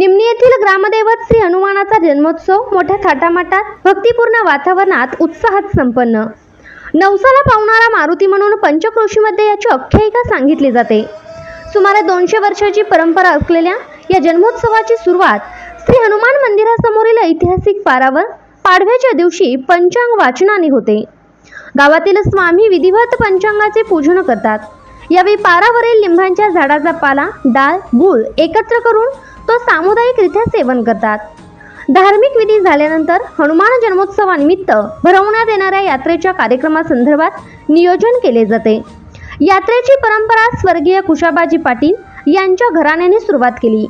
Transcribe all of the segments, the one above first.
निमणी येथील ग्रामदैवत श्री हनुमानाचा जन्मोत्सव मोठ्या थाटामाटात भक्तिपूर्ण वातावरणात उत्साहात संपन्न. नवसाला पावणारा मारुती म्हणून पंचक्रोशीमध्ये याची आख्यायिका सांगितली जाते. सुमारे दोनशे वर्षाची परंपरा असलेल्या या जन्मोत्सवाची सुरुवात श्री हनुमान मंदिरासमोरील ऐतिहासिक पारावर पाडव्याच्या दिवशी पंचांग वाचनाने होते. गावातील स्वामी विधिवत पंचांगाचे पूजन करतात. यावेळी पारावरील लिंबांच्या झाडाचा पाला डाळ गूळ एकत्र करून तो सामुदायिकरित्या सेवन करतात. धार्मिक विधी झाल्यानंतर हनुमान जन्मोत्सवानिमित्त भरवण्यात येणाऱ्या यात्रेच्या कार्यक्रमासंदर्भात नियोजन केले जाते. यात्रेची परंपरा स्वर्गीय कुशाबाजी पाटील यांच्या घराण्याने सुरुवात केली.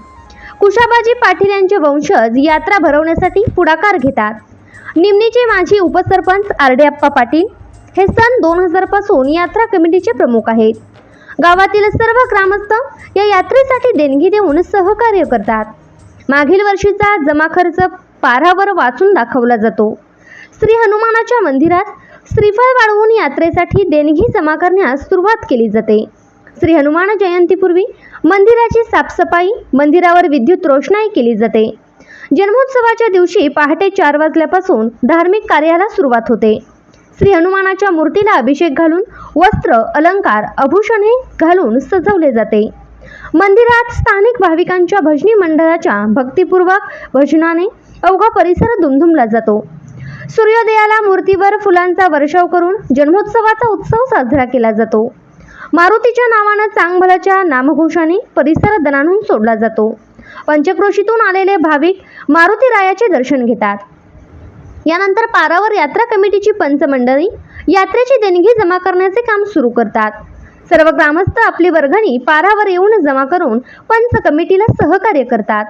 कुशाबाजी पाटील यांचे वंशज यात्रा भरवण्यासाठी पुढाकार घेतात. निमणीचे माजी उपसरपंच आरडेअप्पा पाटील हे सन दोन हजारपासून यात्रा कमिटीचे प्रमुख आहेत. गावातील सर्व ग्रामस्थ या यात्रेसाठी देणगी देऊन सहकार्य करतात. मागील वर्षीचा जमा खर्च पारावर वाचून दाखवला जातो. श्री हनुमानाच्या मंदिरात श्रीफळ वाढवून यात्रेसाठी देणगी जमा करण्यास सुरुवात केली जाते. श्री हनुमान जयंतीपूर्वी मंदिराची साफसफाई मंदिरावर विद्युत रोषणाई केली जाते. जन्मोत्सवाच्या दिवशी पहाटे चार वाजल्यापासून धार्मिक कार्याला सुरुवात होते. श्री हनुमानाच्या मूर्तीला अभिषेक घालून वस्त्र अलंकार आभूषणे घालून सजवले जाते. मंदिरात स्थानिक भाविकांच्या भजनी मंडळाच्या भक्तिपूर्वक भजनाने अवघा परिसर दुमधुमला जातो. सूर्योदयाला मूर्तीवर फुलांचा वर्षाव करून जन्मोत्सवाचा उत्सव साजरा केला जातो. मारुतीच्या नावानं चांगभलाच्या नामघोषाने परिसर दणाणून सोडला जातो. पंचक्रोशीतून आलेले भाविक मारुती रायाचे दर्शन घेतात. यानंतर पारावर यात्रा कमिटीची पंचमंडळी यात्रेची देणगी जमा करण्याचे काम सुरू करतात. सर्व ग्रामस्थ आपली वर्गणी पारावर येऊन जमा करून पंच कमिटीला सहकार्य करतात.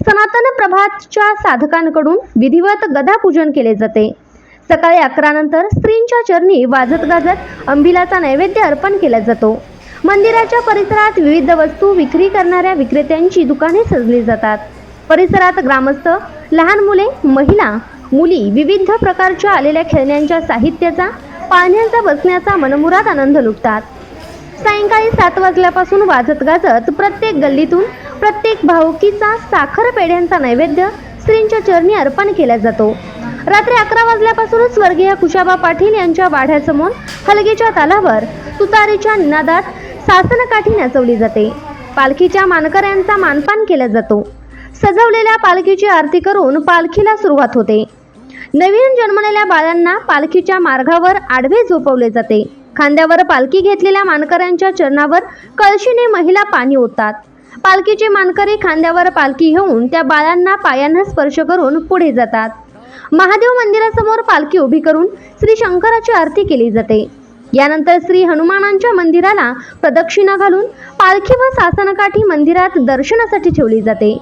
सनातन प्रभातच्या साधकांकडून विधिवत गदापूजन केले जाते. सकाळी अकरा नंतर स्त्रींच्या चरणी वाजत गाजत अंबिलाचा नैवेद्य अर्पण केला जातो. मंदिराच्या परिसरात विविध वस्तू विक्री करणाऱ्या विक्रेत्यांची दुकाने सजली जातात. परिसरात ग्रामस्थ लहान मुले महिला मुली विविध प्रकारच्या आलेल्या खेळण्यांच्या साहित्याचा पाळण्यांचा बसण्याचा मनमुराद आनंद लुटतात. सायंकाळी सात वाजल्यापासून वाजत गाजत प्रत्येक गल्लीतून प्रत्येक भाऊकीचा साखर पेढ्यांचा नैवेद्य स्त्रींच्या चरणी अर्पण केला जातो. रात्री अकरा वाजल्यापासूनच स्वर्गीय कुशाबा पाटील यांच्या वाढ्यासमोर हलगीच्या तालावर तुतारीच्या निनादात सासनकाठी नाचवली जाते. पालखीच्या मानकऱ्यांचा मानपान केला जातो. सजवलेल्या पालखीची आरती करून पालखीला सुरुवात होते. नवीन जन्मलेल्या बाळांना पालखीच्या मार्गावर आडवे झोपवले जाते. खांद्यावर पालखी घेतलेल्या मानकऱ्यांच्या चरणावर कळशीने महिला पाणी ओततात. पालखीचे मानकरी खांद्यावर पालखी घेऊन त्या बाळांना पायांना स्पर्श करून पुढे जातात. महादेव मंदिरासमोर पालखी उभी करून श्री शंकराची आरती केली जाते. यानंतर श्री हनुमानांच्या मंदिराला प्रदक्षिणा घालून पालखी व सासनकाठी मंदिरात दर्शनासाठी ठेवली जाते.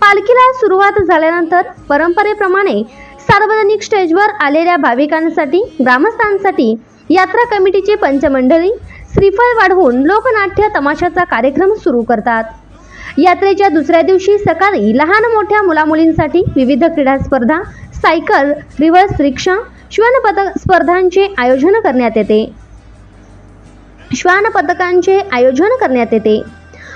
पालखीला सुरुवात झाल्यानंतर परंपरेप्रमाणे सार्वजनिक स्टेजवर आलेल्या भाविकांसाठी ग्रामस्थांसाठी यात्रा कमिटीचे पंचमंडळी श्रीफळ वाढवून लोकनाट्य तमाशाचा कार्यक्रम सुरू करतात. यात्रेच्या दुसऱ्या दिवशी सकाळी लहान मोठ्या मुलामुलींसाठी विविध क्रीडा स्पर्धा सायकल रिव्हर्स रिक्षा श्वानपदक स्पर्धांचे आयोजन करण्यात येते. श्वानपथकांचे आयोजन करण्यात येते.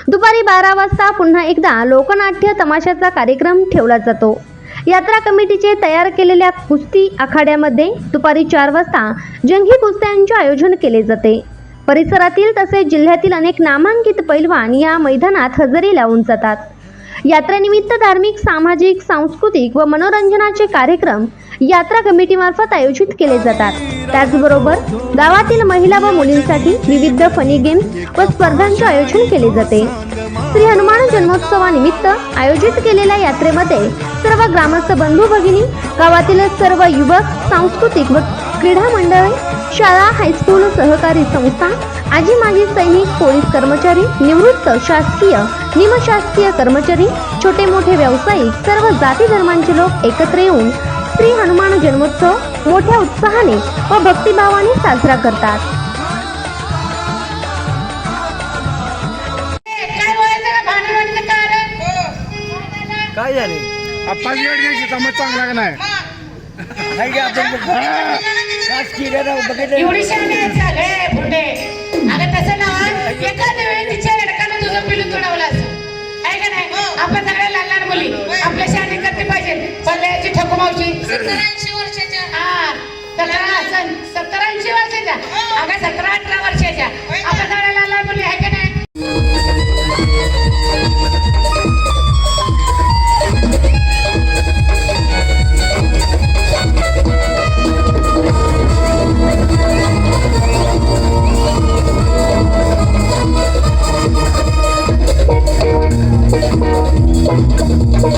दुपारी बारा वाजता पुन्हा एकदा लोकनाट्य तमाशाचा कार्यक्रम ठेवला जातो. यात्रा कमिटीचे तयार केलेल्या कुस्ती आखाड्यामध्ये दुपारी चार वाजता जंगी कुस्त्यांचे आयोजन केले जाते. परिसरातील तसेच जिल्ह्यातील अनेक नामांकित पैलवान या मैदानात हजेरी लावून जातात. यात्रेनिमित्त धार्मिक सामाजिक सांस्कृतिक व मनोरंजनाचे कार्यक्रम यात्रा कमिटीमार्फत आयोजित केले जातात. त्याचबरोबर गावातील महिला व मुलींसाठी विविध फनी गेम्स व स्पर्धांचे आयोजन केले जाते. श्री हनुमान जन्मोत्सवानिमित्त आयोजित केलेल्या यात्रेमध्ये सर्व ग्रामस्थ बंधू भगिनी गावातील सर्व युवक सांस्कृतिक व क्रीडा मंडळ शाळा हायस्कूल सहकारी संस्था आजी माजी सैनिक पोलीस कर्मचारी निवृत्त शासकीय निमशासकीय कर्मचारी छोटे मोठे व्यावसायिक सर्व जाती धर्मांचे लोक एकत्र येऊन श्री हनुमान जन्मोत्सव मोठ्या उत्साहाने व भक्तिभावाने साजरा करतात. काय झाले? पाच वेळ घ्यायची समज चांगला का नाही? काय की आपण काच केल्या राव बघितलं एवढी झाले बुंडे अगं तसं ना एकाच वेळी तिच्या लडकानं तुझं पिलू तुडवलं असं. आहे का नाही? आपण सगळे लहान लहान पाहिजे पल्ल्याची ठकू मावशी. सत्तरऐंशी वर्षाच्या. हा सत्तर सत्तरऐंशी वर्षाच्या. हो. अगं सतरा अठरा वर्षाच्या. आपण